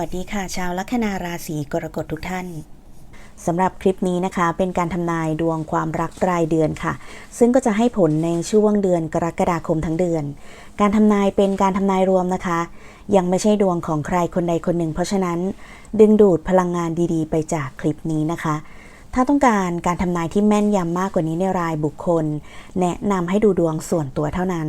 วัสดีค่ะ ชาวลัคนาราศีกรกฎทุกท่านสำหรับคลิปนี้นะคะ เป็นการทำนายดวงความรักรายเดือนค่ะ ซึ่งก็จะให้ผลในช่วงเดือนกรกฎาคมทั้งเดือน การทำนายเป็นการทำนายรวมนะคะ ยังไม่ใช่ดวงของใครคนใดคนหนึ่ง เพราะฉะนั้น ดึงดูดพลังงานดีๆ ไปจากคลิปนี้นะคะ ถ้าต้องการการทำนายที่แม่นยำมากกว่านี้ในรายบุคคล แนะนำให้ดูดวงส่วนตัวเท่านั้น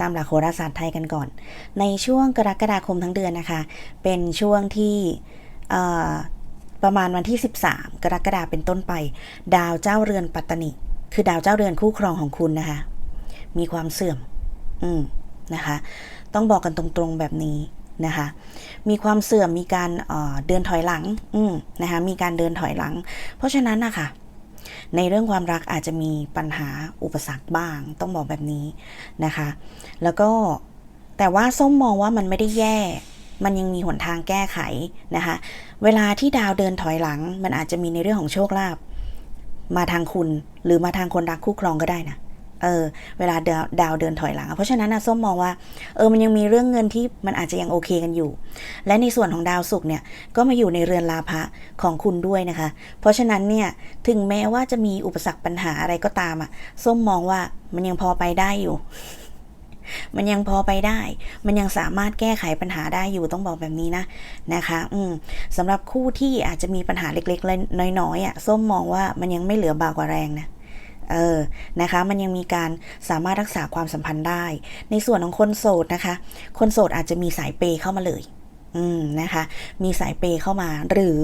ตามหลักโหราศาสตร์ไทยกันก่อน ในช่วงกรกฎาคมทั้งเดือนนะคะ เป็นช่วงที่ประมาณวันที่ 13 กรกฎาเป็นต้นไป ดาวเจ้าเรือนปัตตนิ คือดาวเจ้าเรือนคู่ครองของคุณนะคะ มีความเสื่อม อืมนะคะ ต้องบอกกันตรงๆแบบนี้นะคะ มีความเสื่อมมีการเอ่อเดินถอยหลัง อืมนะคะ มีการเดินถอยหลัง เพราะฉะนั้นนะคะ ในเรื่องความรักอาจจะมีปัญหาอุปสรรคบ้าง ต้องบอกแบบนี้นะคะ แล้วก็แต่ว่าส้มมองว่ามันไม่ได้แย่ มันยังมีหนทางแก้ไขนะคะ เวลาที่ดาวเดินถอยหลัง มันอาจจะมีในเรื่องของโชคลาภมาทางคุณหรือมาทางคนรักคู่ครองก็ได้นะ เออเวลาดาวดาวเดินถอยหลัง เพราะฉะนั้นนะส้มมองว่าเออมันยังมีเรื่องเงินที่มันอาจจะยังโอเคกันอยู่ และในส่วนของดาวศุกร์เนี่ยก็มาอยู่ในเรือนลาภะของคุณด้วยนะคะ เพราะฉะนั้นเนี่ยถึงแม้ว่าจะมีอุปสรรคปัญหาอะไรก็ตามอะส้มมองว่ามันยังพอไปได้อยู่ มันยังพอไปได้ มันยังสามารถแก้ไขปัญหาได้อยู่ต้องบอกแบบนี้นะนะคะ อืมสำหรับคู่ที่อาจจะมีปัญหาเล็กๆน้อยๆอะส้มมองว่ามันยังไม่เหลือบากกว่าแรงนะ เออ นะคะ มันยังมีการสามารถรักษาความสัมพันธ์ได้ ในส่วนของคนโสดนะคะ คนโสดอาจจะมีสายเปย์เข้ามาเลย อืม นะคะ มีสายเปย์เข้ามา หรือ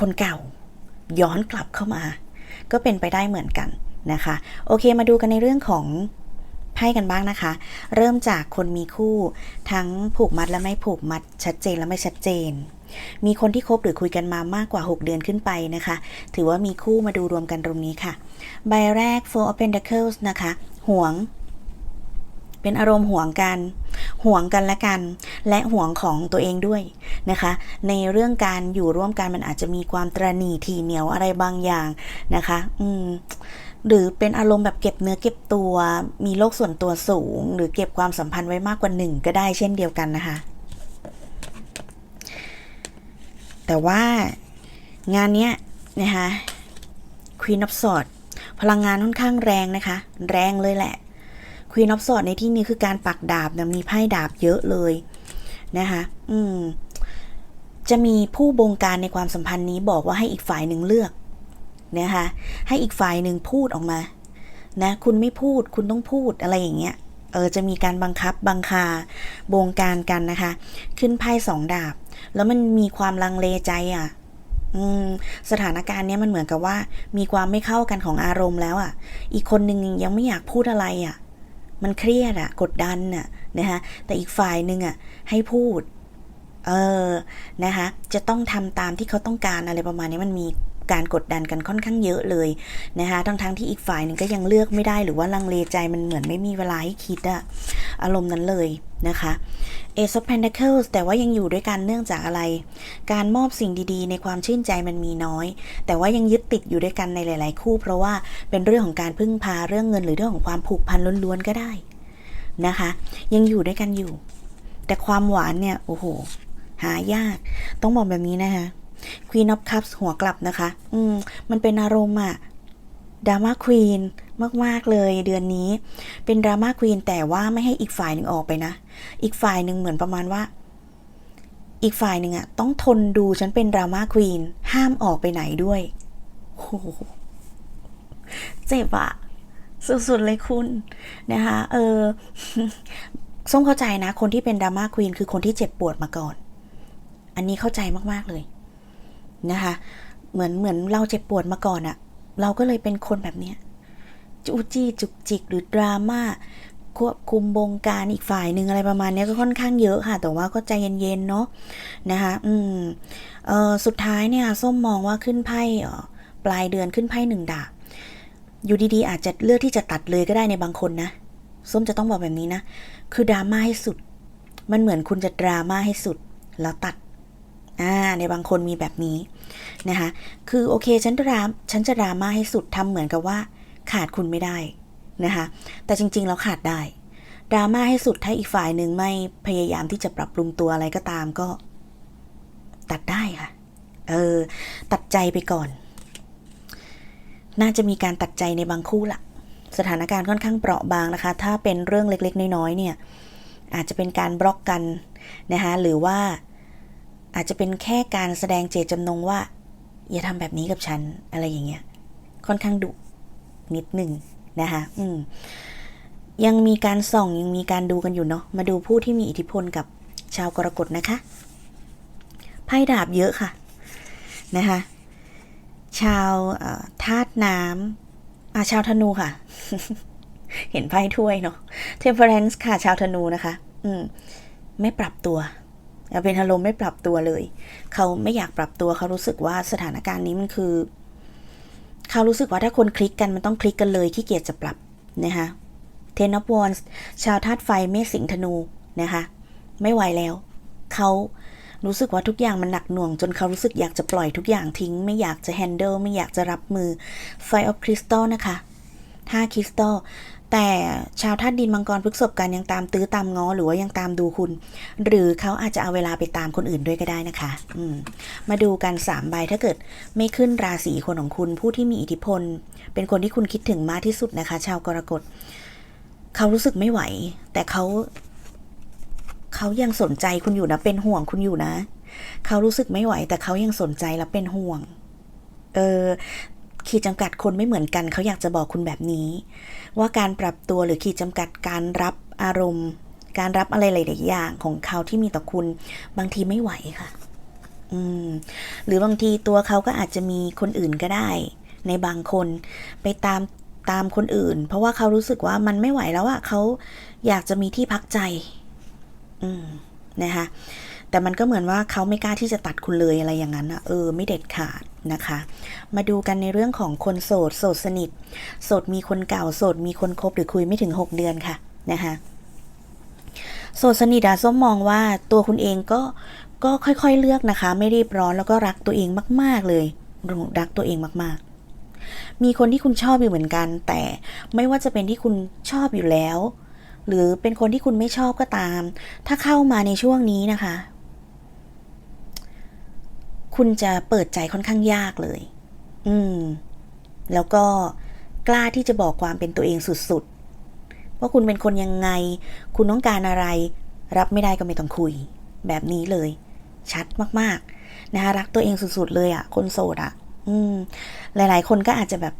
คนเก่า ย้อนกลับเข้ามา ก็เป็นไปได้เหมือนกันนะคะ โอเค มาดูกันในเรื่องของไพ่กันบ้างนะคะ เริ่มจากคนมีคู่ ทั้งผูกมัดและไม่ผูกมัดชัดเจนและไม่ชัดเจน มีคนที่คบหรือคุยกันมามากกว่า 6 เดือนขึ้นไปนะคะ ถือว่ามีคู่มาดูรวมกันตรงนี้ค่ะ ใบแรก Four of Pentacles นะคะห่วงเป็นอารมณ์ห่วงกัน ห่วงกันและกัน และห่วงของตัวเองด้วยนะคะ ในเรื่องการอยู่ร่วมกันมันอาจจะมีความตระหนี่ทีเหนียวอะไรบางอย่างนะคะ อืม หรือเป็นอารมณ์แบบเก็บเนื้อเก็บตัว มีโลกส่วนตัวสูง หรือเก็บความสัมพันธ์ไว้มากกว่าหนึ่งก็ได้เช่นเดียวกันนะคะ แต่ว่างานเนี้ยนะคะ Queen of Swords พลังงานค่อนข้างแรงนะคะ แรงเลยแหละ Queen of Swords ในที่นี้คือการปักดาบนะมีไพ่ดาบเยอะเลยนะคะอืมจะมีผู้บงการในความสัมพันธ์นี้บอกว่าให้อีกฝ่ายหนึ่งเลือกนะคะให้อีกฝ่ายหนึ่งพูดออกมานะคุณไม่พูดคุณต้องพูดอะไรอย่างเงี้ยเออจะมีการบังคับบังคาบงการกันนะคะ ขึ้นไพ่สองดาบ แล้วมันมีความลังเลใจอะสถานการณ์เนี้ยมันเหมือนกับว่า มีความไม่เข้ากันของอารมณ์แล้วอะ อีกคนนึงยังไม่อยากพูดอะไรอะ มันเครียดอะ กดดันน่ะนะคะแต่อีกฝ่ายหนึ่งอะ ให้พูด เออนะคะจะต้องทำตามที่เขาต้องการอะไรประมาณนี้มันมี การกดดันกันค่อนข้างเยอะเลยนะคะทั้งๆทที่อีกฝ่ายหนึ่งก็ยังเลือกไม่ได้หรือว่าลังเลใจมันเหมือนไม่มีเวลาให้คิดอะอารมณ์นั้นเลยนะคะ Ace of Pentacles แต่ว่ายังอยู่ด้วยกันเนื่องจากอะไร การมอบสิ่งดีๆ ในความชื่นใจมันมีน้อย แต่ว่ายังยึดติดอยู่ด้วยกันในหลาย ๆ คู่ เพราะว่าเป็นเรื่องของการพึ่งพาเรื่องเงินหรือเรื่องของความผูกพันล้วนๆก็ได้นะคะ ยังอยู่ด้วยกันอยู่ แต่ความหวานเนี่ยโอ้โห หายาก ต้องบอกแบบนี้นะคะ Queen of Cups หัวกลับนะคะ อืม มันเป็นอารมณ์อะดราม่าควีนมาก ๆ เลยเดือนนี้ เป็นดราม่าควีนแต่ว่าไม่ให้อีกฝ่ายหนึ่งออกไปนะ อีกฝ่ายหนึ่งเหมือนประมาณว่า อีกฝ่ายหนึ่งอะต้องทนดูฉันเป็นดราม่าควีนห้ามออกไปไหนด้วยโอ้โหเจ็บอะสุดๆเลยคุณนะคะ เออส้มเข้าใจนะ คนที่เป็นดราม่าควีนคือคนที่เจ็บปวดมาก่อน อันนี้เข้าใจมาก ๆ เลย นะคะ เหมือนเหมือนเราเจ็บปวดมาก่อนอะเราก็เลยเป็นคนแบบเนี้ยจูจี้จุกจิกหรือดราม่าควบคุมบงการอีกฝ่ายหนึ่งอะไรประมาณนี้ก็ค่อนข้างเยอะค่ะ แต่ว่าก็ใจเย็นๆเนาะนะคะ อืมเออสุดท้ายเนี่ยส้มมองว่าขึ้นไพ่ปลายเดือนขึ้นไพ่หนึ่งดาบอยู่ดีๆ อาจจะเลือกที่จะตัดเลยก็ได้ในบางคนนะส้มจะต้องบอกแบบนี้นะ คือดราม่าให้สุด มันเหมือนคุณจะดราม่าให้สุด แล้วตัด อ่าในบางคนมีแบบนี้นะคะคือโอเคฉันดราฉันจะราม่าให้สุดทำเหมือนกับว่า ขาดคุณไม่ได้นะคะแต่จริงๆแล้วขาดได้ดราม่าให้สุดถ้าอีกฝ่ายหนึ่งไม่พยายามที่จะปรับปรุงตัวอะไรก็ตามก็ ตัดได้ค่ะ เออ ตัดใจไปก่อน น่าจะมีการตัดใจในบางคู่ละสถานการณ์ค่อนข้างเปราะบางนะคะ ถ้าเป็นเรื่องเล็กๆ น้อยๆเนี่ย อาจจะเป็นการบล็อกกันนะคะหรือว่า อาจจะเป็นแค่การแสดงเจตจำนงว่า อย่าทำแบบนี้กับฉันอะไรอย่างเงี้ย ค่อนข้างดุนิดหนึ่งนะคะอืมยังมีการส่องยังมีการดูกันอยู่เนาะมาดูผู้ที่มีอิทธิพลกับชาวกรกฎนะคะไพ่ดาบเยอะค่ะนะคะชาวธาตุน้ำอาชาวธนูค่ะ เห็นไพ่ถ้วยเนาะ Temperance ค่ะ ชาวธนูนะคะ อืม ไม่ปรับตัว เป็นอารมไม่ปรับตัวเลย เขาไม่อยากปรับตัวเขารู้สึกว่าสถานการณ์นี้มันคือ เขารู้สึกว่าถ้าคนคลิกกันมันต้องคลิกกันเลยขี้เกียจจะปรับนะคะ Ten of Wands ชาวธาตุไฟเมษสิงธนูนะคะ ไม่ไหวแล้ว เขารู้สึกว่าทุกอย่างมันหนักหน่วง จนเขารู้สึกอยากจะปล่อยทุกอย่างทิ้ง ไม่อยากจะ handle ไม่อยากจะรับมือ Five of Crystal นะคะห้าคริสตัล แต่ชาวธาตุดินมังกรพฤกษบกันยังตามตื้อตามง้อหรือว่ายังตามดูคุณ หรือเขาอาจจะเอาเวลาไปตามคนอื่นด้วยก็ได้นะคะ อืมมาดูกันสามใบถ้าเกิดไม่ขึ้นราศีคนของคุณผู้ที่มีอิทธิพล เป็นคนที่คุณคิดถึงมากที่สุดนะคะ ชาวกรกฎเขารู้สึกไม่ไหว แต่เขาเขายังสนใจคุณอยู่นะเป็นห่วงคุณอยู่นะ เขารู้สึกไม่ไหว แต่เขายังสนใจและเป็นห่วง เออ ขีดจำกัดคนไม่เหมือนกันเขาอยากจะบอกคุณแบบนี้ ว่าการปรับตัวหรือขีดจำกัดการรับอารมณ์ การรับอะไรหลายๆอย่างของเขาที่มีต่อคุณบางทีไม่ไหวค่ะ อืม หรือบางทีตัวเขาก็อาจจะมีคนอื่นก็ได้ ในบางคนไปตามตามคนอื่น เพราะว่าเขารู้สึกว่ามันไม่ไหวแล้วอะเขาอยากจะมีที่พักใจ อืมนะคะ แต่มันก็เหมือนว่าเขาไม่กล้าที่จะตัดคุณเลยอะไรอย่างนั้นอะเออ ไม่เด็ดขาดนะคะ มาดูกันในเรื่องของคนโสด โสดสนิท โสดมีคนเก่า โสดมีคนคบหรือคุยไม่ถึง 6 เดือนค่ะนะคะโสดสนิทอะส้มมองว่าตัวคุณเองก็ก็ค่อยๆเลือกนะคะ ไม่รีบร้อนแล้วก็รักตัวเองมาก ๆเลยรักตัวเองมากๆ มีคนที่คุณชอบอยู่เหมือนกัน แต่ไม่ว่าจะเป็นที่คุณชอบอยู่แล้ว หรือเป็นคนที่คุณไม่ชอบก็ตาม ถ้าเข้ามาในช่วงนี้นะคะ คุณจะเปิดใจค่อนข้างยากเลย อืม แล้วก็กล้าที่จะบอกความเป็นตัวเองสุดๆ ว่าคุณเป็นคนยังไง คุณต้องการอะไร รับไม่ได้ก็ไม่ต้องคุย แบบนี้เลย ชัดมากๆ นะคะรักตัวเองสุดๆ เลยอะ่ะ คนโสดอะ่ะ อืม หลายๆ คนก็อาจจะแบบ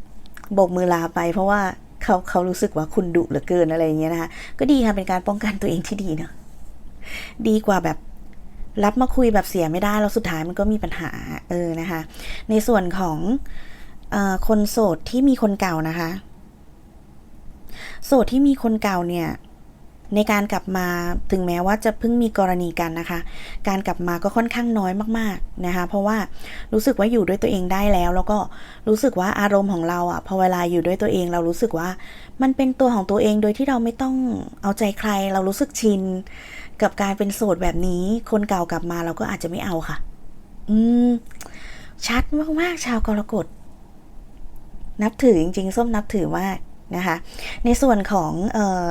โบกมือลาไป เพราะว่าเขาเขารู้สึกว่าคุณดุเหลือเกินอะไรอย่างเงี้ยนะคะ ก็ดีค่ะเป็นการป้องกันตัวเองที่ดีเนาะดีกว่าแบบ รับมาคุยแบบเสียไม่ได้แล้วสุดท้ายมันก็มีปัญหาเออนะคะ ในส่วนของออคนโสดที่มีคนเก่านะคะ โสดที่มีคนเก่าเนี่ยในการกลับมาถึงแม้ว่าจะเพิ่งมีกรณีกันนะคะ การกลับมาก็ค่อนข้างน้อยมากๆนะคะ เพราะว่ารู้สึกว่าอยู่ด้วยตัวเองได้แล้ว แล้วก็รู้สึกว่าอารมณ์ของเราอะ่ะพอเวลาอยู่ด้วยตัวเองเรารู้สึกว่า มันเป็นตัวของตัวเองโดยที่เราไม่ต้องเอาใจใคร เรารู้สึกชิน กับการเป็นโสดแบบนี้ คนเก่ากลับมาเราก็อาจจะไม่เอาค่ะ อืม ชัดมากๆชาวกรกฎนับถือจริงๆ ส้มนับถือมากนะคะ ในส่วนของเอ่อ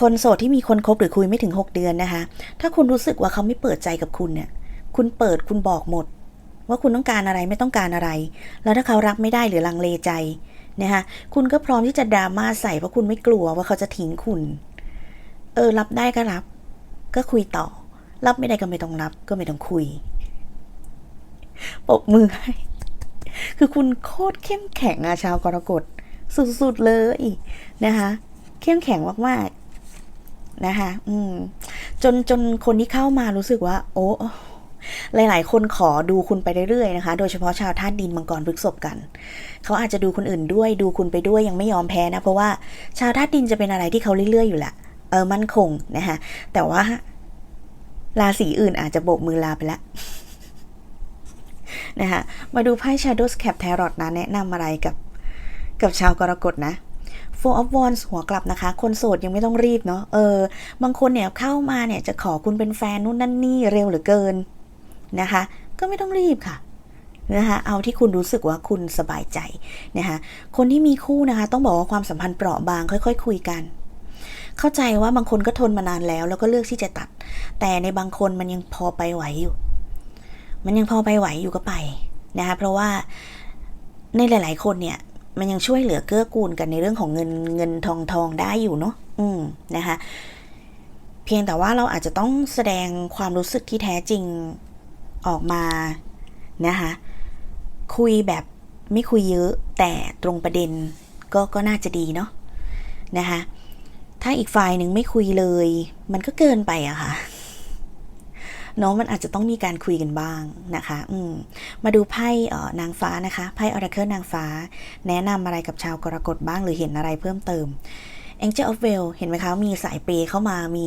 คนโสดที่มีคนคบหรือคุยไม่ถึง 6 เดือนนะคะ ถ้าคุณรู้สึกว่าเขาไม่เปิดใจกับคุณเนี่ย คุณเปิดคุณบอกหมด ว่าคุณต้องการอะไรไม่ต้องการอะไร แล้วถ้าเขารับไม่ได้หรือลังเลใจนะคะคุณก็พร้อมที่จะดราม่าใส่เพราะคุณไม่กลัวว่าเขาจะทิ้งคุณ เออ รับได้ก็รับ ก็คุยต่อ รับไม่ได้ก็ไม่ต้องรับ ก็ไม่ต้องคุยปบมือให้ คือคุณโคตรเข้มแข็งอะชาวกรกฎสุดๆเลยนะคะ เข้มแข็งมากๆนะคะ อืม จนจนคนที่เข้ามารู้สึกว่า โอ้หลาย ๆ คนขอดูคุณไปเรื่อยๆนะคะ โดยเฉพาะชาวธาตุดินมังกรพฤกษภกัน เขาอาจจะดูคนอื่นด้วย ดูคุณไปด้วยยังไม่ยอมแพ้นะ เพราะว่าชาวธาตุดินจะเป็นอะไรที่เขาเรื่อยๆอยู่แหละ เออมั่นคงนะคะแต่ว่าราศีอื่นอาจจะโบกมือลาไปแล้วนะคะมาดูไพ่ Shadows Cap Tarot นะ แนะนำอะไรกับกับชาวกรกฎนะ Four of Wands หัวกลับนะคะ คนโสดยังไม่ต้องรีบเนาะเออ บางคนเนี่ยเข้ามาเนี่ยจะขอคุณเป็นแฟนนู่นนั่นนี่เร็วเหลือเกินนะคะ ก็ไม่ต้องรีบค่ะนะคะเอาที่คุณรู้สึกว่าคุณสบายใจนะคะคนที่มีคู่นะคะ ต้องบอกว่าความสัมพันธ์เปราะบางค่อย ๆ คุยกัน เข้าใจว่าบางคนก็ทนมานานแล้ว แล้วก็เลือกที่จะตัด แต่ในบางคนมันยังพอไปไหวอยู่ มันยังพอไปไหวอยู่ก็ไปนะคะเพราะว่าในหลาย ๆ คนเนี่ย มันยังช่วยเหลือเกื้อกูลกันในเรื่องของเงินเงินทองทองได้อยู่เนาะอืมนะคะเพียงแต่ว่าเราอาจจะต้องแสดงความรู้สึกที่แท้จริงออกมานะคะคุยแบบไม่คุยเยอะแต่ตรงประเด็นก็ก็น่าจะดีเนาะนะคะ ถ้าอีกฝ่ายหนึ่งไม่คุยเลย มันก็เกินไปอะค่ะเนาะมันอาจจะต้องมีการคุยกันบ้างนะคะ อืม มาดูไพ่นางฟ้านะคะ ไพ่ออราเคิลนางฟ้า แนะนำอะไรกับชาวกรกฎบ้างหรือเห็นอะไรเพิ่มเติม Angel of Well เห็นไหมคะ มีสายเปย์เข้ามา มี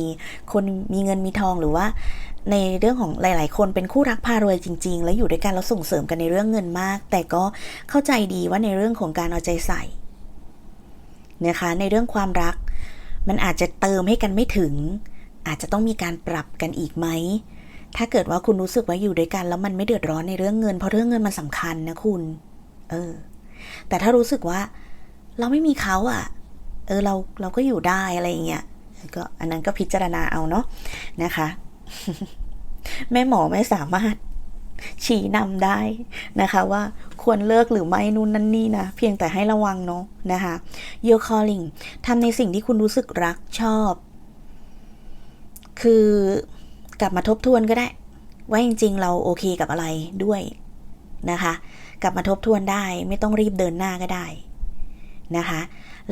คนมีเงินมีทองหรือว่า ในเรื่องของหลาย ๆ คนเป็นคู่รักพารวยจริง ๆ แล้วอยู่ด้วยกันแล้วส่งเสริมกันในเรื่องเงินมาก แต่ก็เข้าใจดีว่าในเรื่องของการเอาใจใส่นะคะในเรื่องความรัก มันอาจจะเติมให้กันไม่ถึง อาจจะต้องมีการปรับกันอีกไหม ถ้าเกิดว่าคุณรู้สึกว่าอยู่ด้วยกัน แล้วมันไม่เดือดร้อนในเรื่องเงิน เพราะเรื่องเงินมันสำคัญนะคุณ เออ แต่ถ้ารู้สึกว่า เราไม่มีเขาอะ่ะ เออเราเราก็อยู่ได้อะไรอย่างเงี้ย ก็อันนั้นก็พิจารณาเอาเนาะนะคะ แม่หมอไม่สามารถ ชี้นำได้นะคะว่าควรเลิกหรือไม่นู่นนั่นนี่นะ เพียงแต่ให้ระวังเนาะนะคะ Your calling ทำในสิ่งที่คุณรู้สึกรักชอบ คือกลับมาทบทวนก็ได้ ว่าจริงๆ เราโอเคกับอะไรด้วยนะคะ กลับมาทบทวนได้ไม่ต้องรีบเดินหน้าก็ได้นะคะ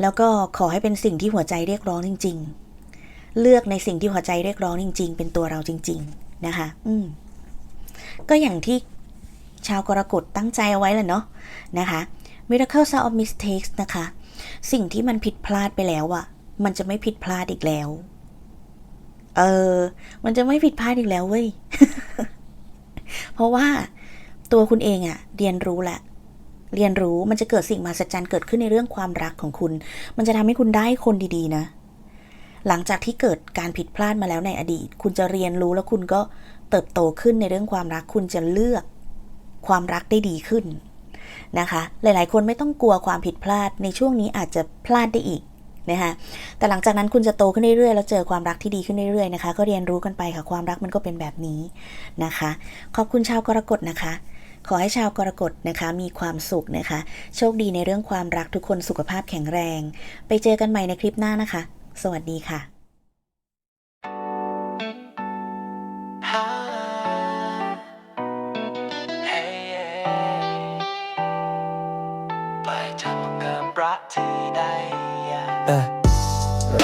แล้วก็ขอให้เป็นสิ่งที่หัวใจเรียกร้องจริง ๆ เลือกในสิ่งที่หัวใจเรียกร้องจริง ๆ เป็นตัวเราจริง ๆ นะคะ อืม ก็อย่างที่ชาวกรกฎตั้งใจเอาไว้แหละเนาะนะคะ Miracle Sound of Mistakes นะคะ สิ่งที่มันผิดพลาดไปแล้วอะมันจะไม่ผิดพลาดอีกแล้ว เออ มันจะไม่ผิดพลาดอีกแล้วเว้ย เพราะว่าตัวคุณเองอะเรียนรู้แหละ เรียนรู้มันจะเกิดสิ่งมหัศจรรย์เกิดขึ้นในเรื่องความรักของคุณ มันจะทำให้คุณได้คนดีๆนะ หลังจากที่เกิดการผิดพลาดมาแล้วในอดีต คุณจะเรียนรู้แล้วคุณก็ เติบโตขึ้นในเรื่องความรักคุณจะเลือกความรักได้ดีขึ้นนะคะ หลายๆ คนไม่ต้องกลัวความผิดพลาดในช่วงนี้อาจจะพลาดได้อีกนะคะแต่หลังจากนั้นคุณจะโตขึ้นเรื่อยๆ แล้วเจอความรักที่ดีขึ้นเรื่อยๆนะคะ ก็เรียนรู้กันไปค่ะ ความรักมันก็เป็นแบบนี้นะคะ ขอบคุณชาวกรกฎนะคะ ขอให้ชาวกรกฎนะคะ มีความสุขนะคะ โชคดีในเรื่องความรักทุกคนสุขภาพแข็งแรง ไปเจอกันใหม่ในคลิปหน้านะคะ สวัสดีค่ะ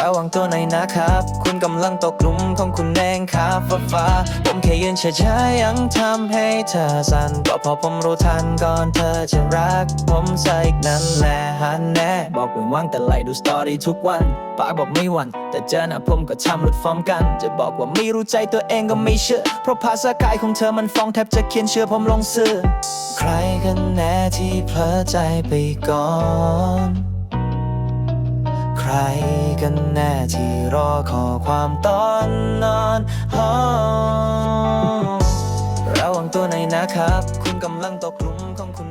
ระวังตัวหน่อยนะครับ คุณกำลังตกหลุมของคุณเองครับฟ้าฟ้าผมแค่ยืนเฉยๆยังทำให้เธอสั่นก็พอผมรู้ทันก่อนเธอจะรัก ผมใส่นั่นแหละฮันแน่บอกว้นว่างแต่ไล่ดูสตอรี่ทุกวันปากบอกไม่หวันแต่เจอหน้าผมก็ทำหลุดฟอร์มกัน จะบอกว่าไม่รู้ใจตัวเองก็ไม่เชื่อ เพราะภาษากายของเธอมันฟ้องแทบจะเขียนเชื่อผมลงสื่อใครกันแน่ที่เพลอใจไปก่อน ใครกันแน่ที่รอขอความตอนนอนฮอระวังตัวหน่อยนะครับ คุณกำลังตกหลุมของคุณ